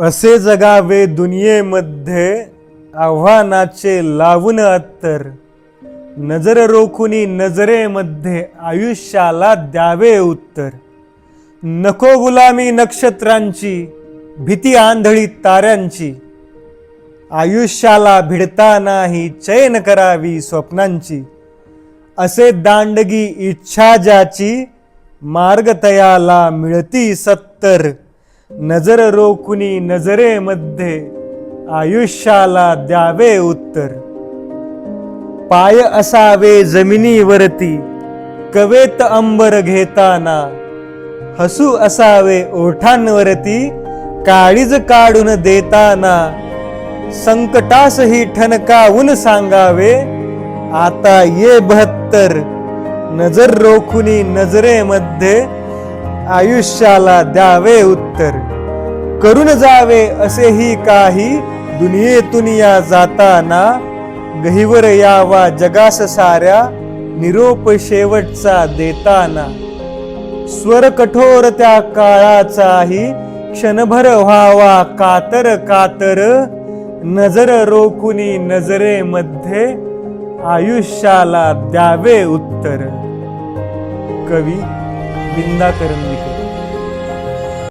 असे जगावे दुनियेमध्ये आव्हानाचे लावून अत्तर. नजर रोखुनी नजरेमध्ये आयुष्याला द्यावे उत्तर. नको गुलामी नक्षत्रांची भीती आंधळी ताऱ्यांची. आयुष्याला भिडता नाही चैन करावी स्वप्नांची. असे दांडगी इच्छा ज्याची मार्ग तयाला मिळती सत्तर. नजर रोखुनी नजरेमध्ये आयुष्याला द्यावे उत्तर. पाय असावे जमिनीवरती कवेत अंबर घेताना. हसू असावे ओठांवरती काळीज काढून देताना. संकटासही ठणकावून सांगावे आता ये बहत्तर. नजर रोखुनी नजरेमध्ये आयुष्याला द्यावे उत्तर. करून जावे असेही काही दुनियेतून या जाताना गहिवर यावा जगास साऱ्या निरोप शेवटचा देताना. स्वर कठोर त्या काळाचाही क्षणभर व्हावा कातर कातर. नजर रोखुनी नजरेमध्ये आयुष्याला द्यावे उत्तर. कवी નિંદા કરી